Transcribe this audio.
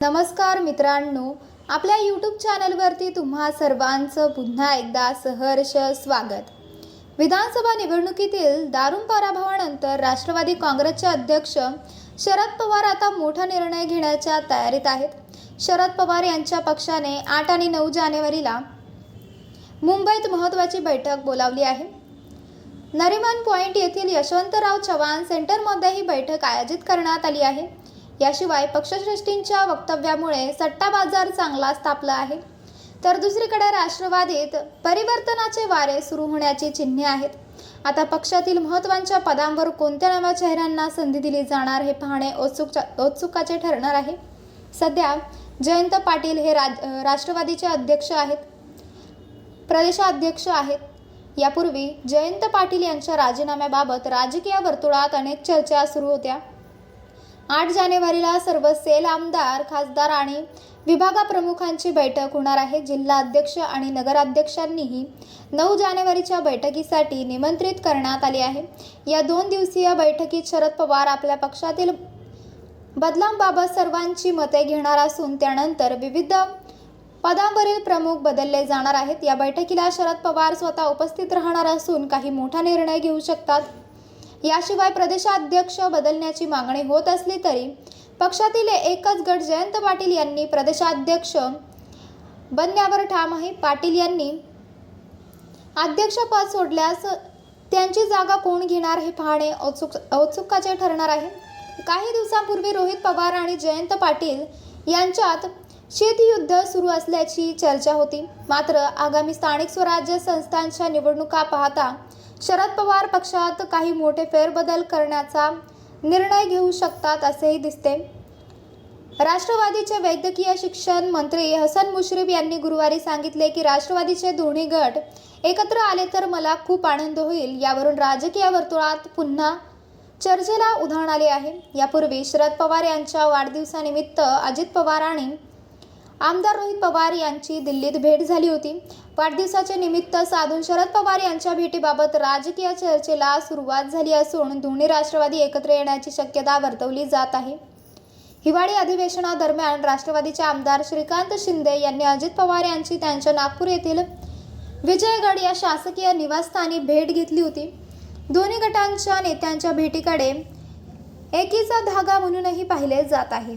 नमस्कार मित्रांनो आपल्या यूट्यूब चॅनलवरती तुम्हा सर्वांचं पुन्हा एकदा सहर्ष स्वागत. विधानसभा निवडणुकीतील दारुण पराभवानंतर राष्ट्रवादी काँग्रेसचे अध्यक्ष शरद पवार आता मोठा निर्णय घेण्याच्या तयारीत आहेत. शरद पवार यांच्या पक्षाने आठ आणि नऊ जानेवारीला मुंबईत महत्त्वाची बैठक बोलावली आहे. नरिमन पॉईंट येथील यशवंतराव चव्हाण सेंटरमध्ये ही बैठक आयोजित करण्यात आली आहे. याशिवाय पक्षश्रेष्ठींच्या वक्तव्यामुळे सट्टा बाजार चांगलाच तापला आहे. तर दुसरीकडे राष्ट्रवादीत परिवर्तनाचे वारे सुरू होण्याची चिन्हे आहेत. आता पक्षातील महत्त्वाच्या पदांवर कोणत्या नव्या चेहऱ्यांना संधी दिली जाणार हे पाहणे औत्सुक औत्सुकाचे ठरणार आहे. सध्या जयंत पाटील हे राज राष्ट्रवादीचे अध्यक्ष आहेत. प्रदेशाध्यक्ष आहेत. यापूर्वी जयंत पाटील यांच्या राजीनाम्याबाबत राजकीय वर्तुळात अनेक चर्चा सुरू होत्या. आठ जानेवारीला सर्व सेल आमदार खासदार आणि विभागाप्रमुखांची बैठक होणार आहे. जिल्हा अध्यक्ष आणि नगराध्यक्षांनीही नऊ जानेवारीच्या बैठकीसाठी निमंत्रित करण्यात आले आहे. या दोन दिवसीय बैठकीत शरद पवार आपल्या पक्षातील बदलांबाबत सर्वांची मते घेणार असून त्यानंतर विविध पदांवरील प्रमुख बदलले जाणार आहेत. या बैठकीला शरद पवार स्वतः उपस्थित राहणार असून काही मोठा निर्णय घेऊ शकतात. याशिवाय प्रदेशाध्यक्ष बदलण्याची मागणी होत असली तरी पक्षातील एकच गट जयंत पाटील यांनी प्रदेशाध्यक्ष बनण्यावर ठाम आहे. पाटील यांनी अध्यक्षपद सोडल्यास त्यांची जागा कोण घेणार हे पाहणे औत्सुक औत्सुकाचे ठरणार आहे. काही दिवसांपूर्वी रोहित पवार आणि जयंत पाटील यांच्यात शीतयुद्ध सुरू असल्याची चर्चा होती. मात्र आगामी स्थानिक स्वराज्य संस्थांच्या निवडणुका पाहता शरद पवार पक्षात काही मोठे फेरबदल करण्याचा निर्णय घेऊ शकतात असेही दिसते. राष्ट्रवादीचे वैद्यकीय शिक्षण मंत्री हसन मुश्रीफ यांनी गुरुवारी सांगितले की राष्ट्रवादीचे दोन्ही गट एकत्र आले तर मला खूप आनंद होईल. यावरून राजकीय वर्तुळात पुन्हा चर्चेला उधाण आले आहे. यापूर्वी शरद पवार यांच्या वाढदिवसानिमित्त अजित पवार आणि आमदार रोहित पवार यांची दिल्लीत भेट झाली होती. वाढदिवसाचे निमित्त साधून शरद पवार यांच्या भेटीबाबत राजकीय चर्चेला सुरुवात झाली असून दोन्ही राष्ट्रवादी एकत्र येण्याची शक्यता वर्तवली जात आहे. हिवाळी अधिवेशनादरम्यान राष्ट्रवादीचे आमदार श्रीकांत शिंदे यांनी अजित पवार यांची त्यांच्या नागपूर येथील विजयगड या शासकीय निवासस्थानी भेट घेतली होती. दोन्ही गटांच्या नेत्यांच्या भेटीकडे एकीचा धागा म्हणूनही पाहिले जात आहे.